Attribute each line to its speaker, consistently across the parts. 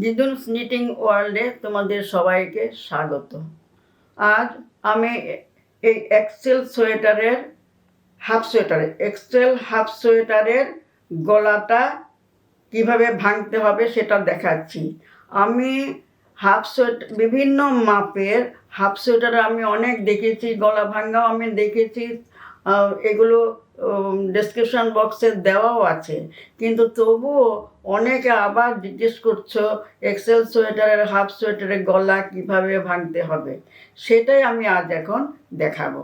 Speaker 1: জিদুনস knitting ওয়ার্ল্ডে তোমাদের সবাইকে স্বাগত। আজ আমি এই এক্সেল সোয়েটারের হাফ সোয়েটারে, এক্সেল হাফ সোয়েটারের গলাটা কীভাবে ভাঙতে হবে সেটা দেখাচ্ছি। আমি হাফ সোয়েটার বিভিন্ন মাপের হাফ সোয়েটার আমি অনেক দেখেছি, গলা ভাঙ্গাও আমি দেখেছি এগুলো ডেসক্রিপশন বক্সে দেওয়াও আছে। কিন্তু তবুও অনেকে আবার জিজ্ঞেস করছ এক্সেল সোয়েটারের হাফ সোয়েটারের গলা কীভাবে ভাঙতে হবে? সেটাই আমি আজ এখন দেখাবো।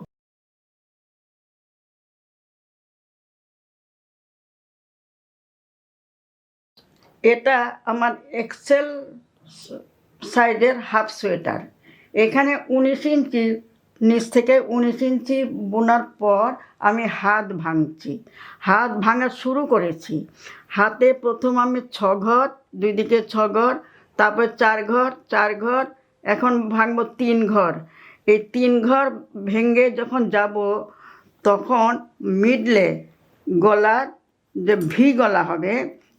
Speaker 1: এটা আমার এক্সেল সাইজের হাফ সোয়েটার। এখানে উনিশ ইঞ্চি নিচ থেকে উনিশ ইঞ্চি বোনার পর আমি হাত ভাঙছি। হাত ভাঙা শুরু করেছি। হাতে প্রথম আমি ছ ঘর, দুই দিকে ছ ঘর, তারপর চার ঘর চার ঘর, এখন ভাঙবো তিন ঘর। এই তিন ঘর ভেঙে যখন যাব, তখন মিডলে গলার যে ভি গলা হবে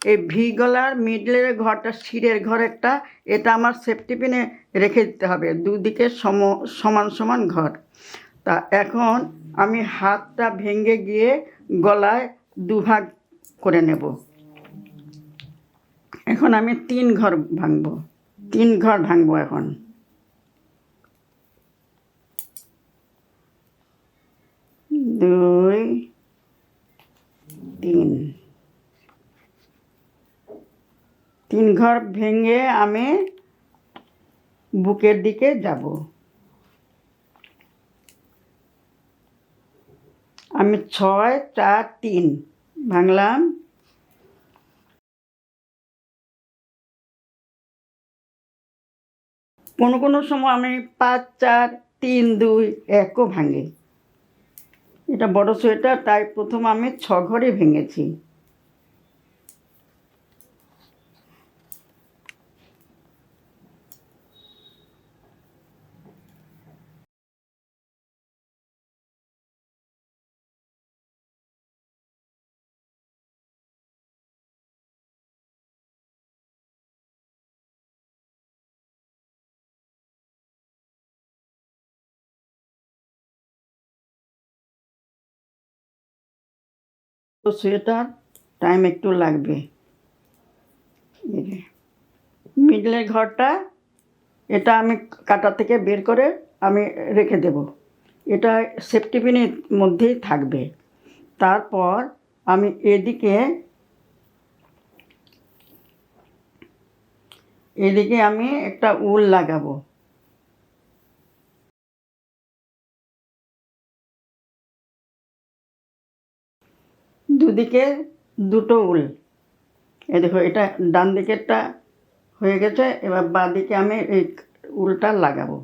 Speaker 1: এই ভি গলার মিডলের ঘরটা, শিরের ঘর একটা, এটা আমার সেফটি পিনে রেখে দিতে হবে। দুদিকে সম, সমান সমান ঘর। তা এখন আমি হাতটা ভেঙে গিয়ে গলায় দুভাগ করে নেব। এখন আমি তিন ঘর ভাঙবো। তিন ঘর ভাঙবো এখন। দুই, তিন। তিন ঘর ভেঙে আমি বুকের দিকে যাব। আমি ছয়, চার, তিন ভাঙলাম। কোনো কোনো সময় আমি পাঁচ, চার, তিন, দুই একও ভাঙে। এটা বড় সোয়েটার, তাই প্রথম আমি ছ ঘরে ভেঙেছি। সোয়েটার টাইম একটু লাগবে। মিডলের ঘরটা, এটা আমি কাটা থেকে বের করে আমি রেখে দেব। এটা সেফটি পিনের মধ্যেই থাকবে। তারপর আমি এদিকে এদিকে আমি একটা উল লাগাবো। দুদিকে দুটো উল। এই দেখো, এটা ডান দিকেরটা হয়ে গেছে, এবার বাঁ দিকে আমি এই উলটা লাগাবো।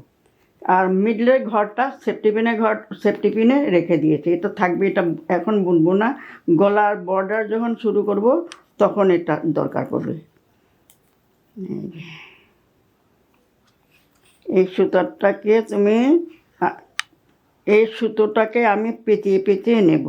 Speaker 1: আর মিডলের ঘরটা সেফটি পিনের ঘর, সেফটি পিনে রেখে দিয়েছি। এটা থাকবে, এটা এখন বুনবো না। গলার বর্ডার যখন শুরু করব, তখন এটা দরকার পড়বে। এই সুতোটাকে তুমি এই সুতোটাকে আমি পেঁচিয়ে পেঁচিয়ে নেব।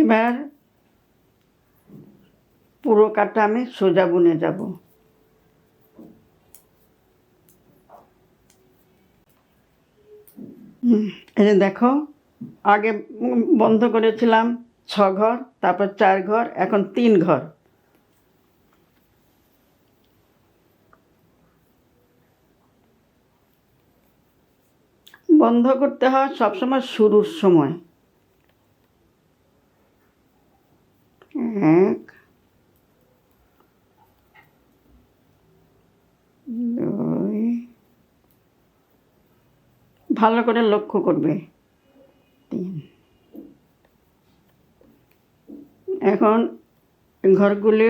Speaker 1: এবার পুরো কাটা আমি সোজা বুনে যাব। এই দেখো, আগে বন্ধ করেছিলাম ছ ঘর, তারপর চার ঘর, এখন তিন ঘর। বন্ধ করতে হয় সবসময় শুরুর সময়। এক, দুই, ভালো করে লক্ষ্য করবে। তিন। এখন ঘরগুলি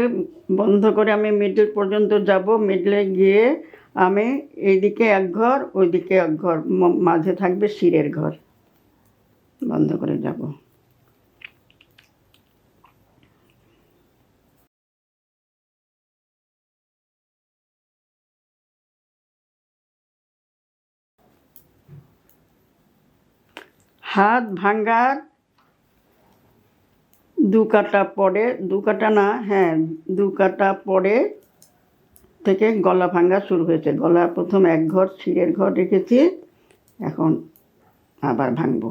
Speaker 1: বন্ধ করে আমি মিডল পর্যন্ত যাব। মিডলে গিয়ে আমি এইদিকে এক ঘর, ওইদিকে এক ঘর মাঝে থাকবে শিরের ঘর। বন্ধ করে যাব। হাত ভাঙ্গার দু কাটা পরে, দু কাটা না হ্যাঁ দু কাটা পরে থেকে গলা ভাঙ্গা শুরু হয়েছে। গলা প্রথম এক ঘর ছিঁড়ের ঘর রেখেছি, এখন আবার ভাঙবো।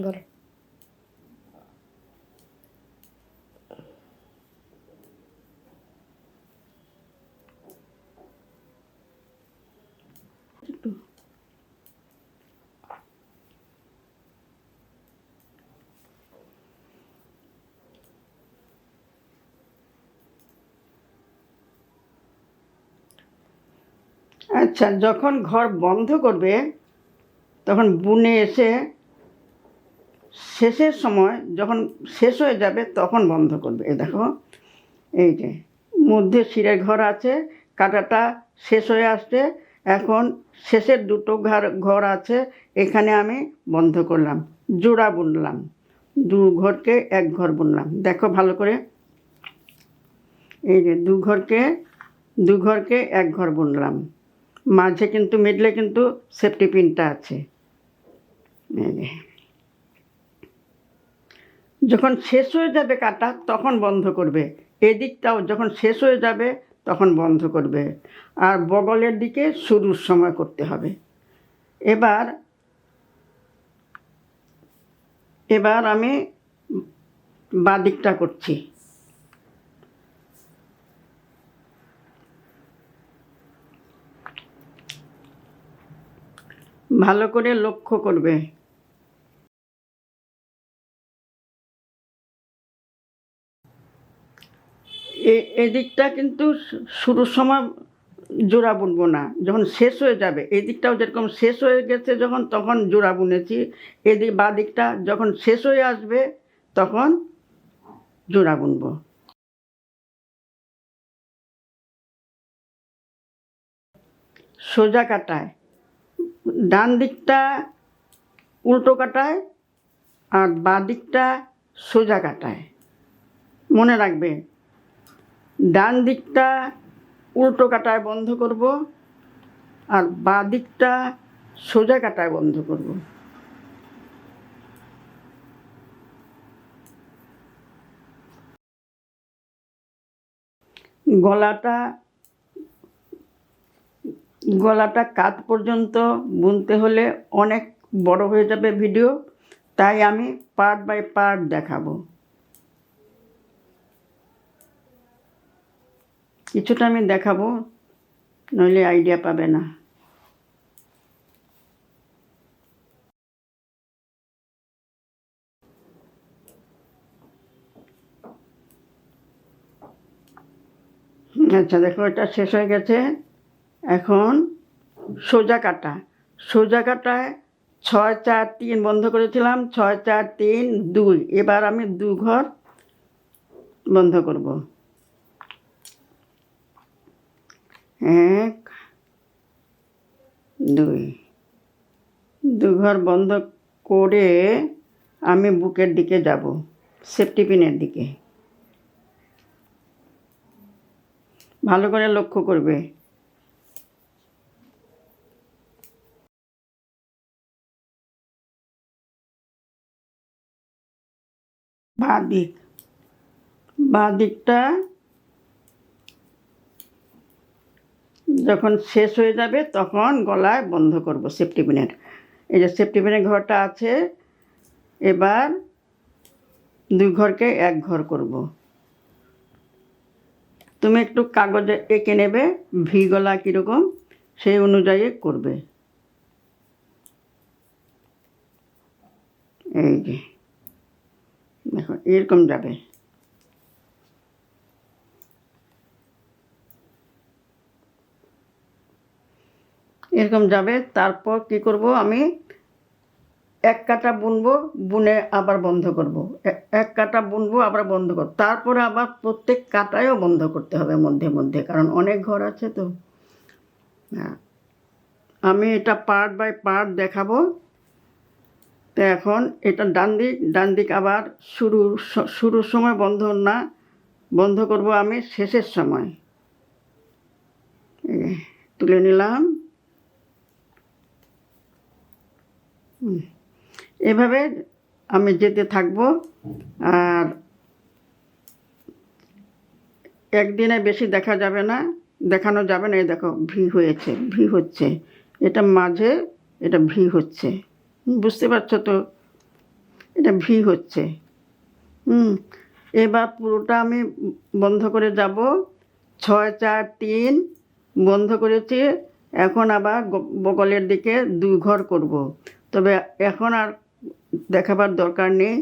Speaker 2: বলো
Speaker 1: আচ্ছা যখন ঘর বন্ধ করবে তখন বুনে এসে শেষের সময় যখন শেষ হয়ে যাবে তখন বন্ধ করবে। এ দেখো, এই যে, মধ্যে শিরের ঘর আছে, কাটাটা শেষ হয়ে আসছে, এখন শেষের দুটো ঘর ঘর আছে, এখানে আমি বন্ধ করলাম, জোড়া বুনলাম, দু ঘরকে এক ঘর বুনলাম। দেখো ভালো করে, এই যে দু ঘরকে দু ঘরকে এক ঘর বুনলাম, মাঝে কিন্তু মিডলে কিন্তু সেফটি পিনটা আছে। এই যে। যখন শেষ হয়ে যাবে কাটা, তখন বন্ধ করবে। এদিকটাও যখন শেষ হয়ে যাবে, তখন বন্ধ করবে। আর বগলের দিকে শুরুর সময় করতে হবে। এবার এবার আমি বাদিকটা করছি। ভালো করে লক্ষ্য করবে। এদিকটা কিন্তু শুরুর সময় জোড়া বুনবো না, যখন শেষ হয়ে যাবে এই দিকটাও যেরকম শেষ হয়ে গেছে যখন, তখন জোড়া বুনেছি, এদিক বা দিকটা যখন শেষ হয়ে আসবে, তখন জোড়া বুনবো। সোজা কাটায়, ডান দিকটা উল্টো কাটায়, আর বাঁ দিকটা সোজা কাটায়, মনে রাখবে ডান দিকটা উল্টো কাটায় বন্ধ করব আর বাঁ দিকটা সোজা কাটায় বন্ধ করব। গলাটা গলাটা কাত পর্যন্ত বুনতে হলে অনেক বড় হয়ে যাবে ভিডিও, তাই আমি পার্ট বাই পার্ট দেখাবো। কিছুটা আমি দেখাবো, নইলে আইডিয়া পাবে না। আচ্ছা দেখো, এটা শেষ হয়ে গেছে। এখন সোজা কাটা। সোজা কাটায় ছয়, চার, তিন বন্ধ করেছিলাম। ছয়, চার, তিন, দুই। এবার আমি দু ঘর বন্ধ করব। এক, দুই। দু ঘর বন্ধ করে আমি বুকের দিকে যাব সেফটি পিনের দিকে। ভালো করে লক্ষ্য করবে। বাঁ দিক। বাঁ দিকটা যখন শেষ হয়ে যাবে, তখন গলায় বন্ধ করব সেফটি পিনের এই যে সেফটি পিনের ঘরটা আছে, এবার দুই ঘরকে এক ঘর করব। তুমি একটু কাগজে এঁকে নেবে, ভি গলা কীরকম, সেই অনুযায়ী করবে। এই যে, দেখো, এরকম যাবে। এরকম যাবে। তারপর কি করব আমি? এক কাটা বুনবো, বুনে আবার বন্ধ করব। এক কাটা বুনবো, আবার বন্ধ করব তারপরে আবার প্রত্যেক কাটায়ও বন্ধ করতে হবে মধ্যে মধ্যে, কারণ অনেক ঘর আছে তো। হ্যাঁ। আমি এটা পার্ট বাই পার্ট দেখাবো। তো এখন এটা ডান দিক ডান দিক আবার শুরু, শুরুর সময় বন্ধ না, বন্ধ করব আমি শেষের সময়। তুলে নিলাম হুম। এভাবে আমি যেতে থাকব, আর একদিনে বেশি দেখা যাবে না, দেখানো যাবে না। এই দেখো, ভি হয়েছে, ভি হচ্ছে। এটা মাঝে, এটা ভি হচ্ছে। বুঝতে পারছ তো? এটা ভি হচ্ছে। হুম, এবার পুরোটা আমি বন্ধ করে যাব। ছয়, চার, তিন, বন্ধ করেছি। এখন আবার বগলের দিকে দুই ঘর করব। তবে এখন আর দেখাবার দরকার নেই।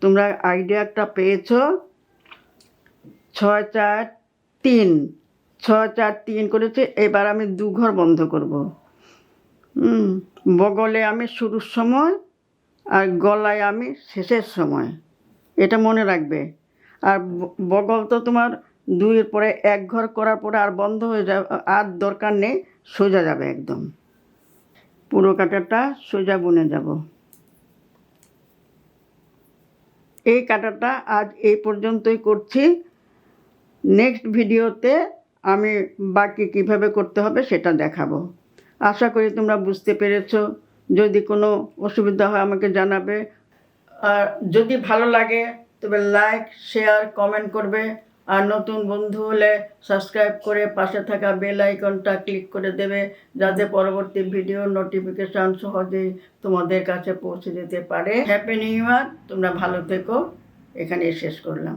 Speaker 1: তোমরা আইডিয়াটা পেয়েছ? ছয় চার তিন। ছয় চার তিন করেছে, এবার আমি দু ঘর বন্ধ করব। হুম, বগলে আমি শুরুর সময় আর গলায় আমি শেষের সময়। এটা মনে রাখবে। আর বগল তো তোমার দুইয়ের পরে এক ঘর করার পরে আর বন্ধ হয়ে যাবে, আর দরকার নেই, সোজা যাবে একদম। পুরো কাটাটা সোজা বুনে যাব। এই কাটাটা আজ এই পর্যন্তই করছি। নেক্সট ভিডিওতে আমি বাকি কীভাবে করতে হবে সেটা দেখাবো। আশা করি তোমরা বুঝতে পেরেছ। যদি কোনো অসুবিধা হয় আমাকে জানাবে। আর যদি ভালো লাগে তবে লাইক শেয়ার কমেন্ট করবে। আর নতুন বন্ধু হলে সাবস্ক্রাইব করে পাশে থাকা বেল আইকনটা ক্লিক করে দেবে, যাতে পরবর্তী ভিডিও নোটিফিকেশান সহজেই তোমাদের কাছে পৌঁছে যেতে পারে। হ্যাপি নিউ ইয়ার, তোমরা ভালো থেকো। এখানেই শেষ করলাম।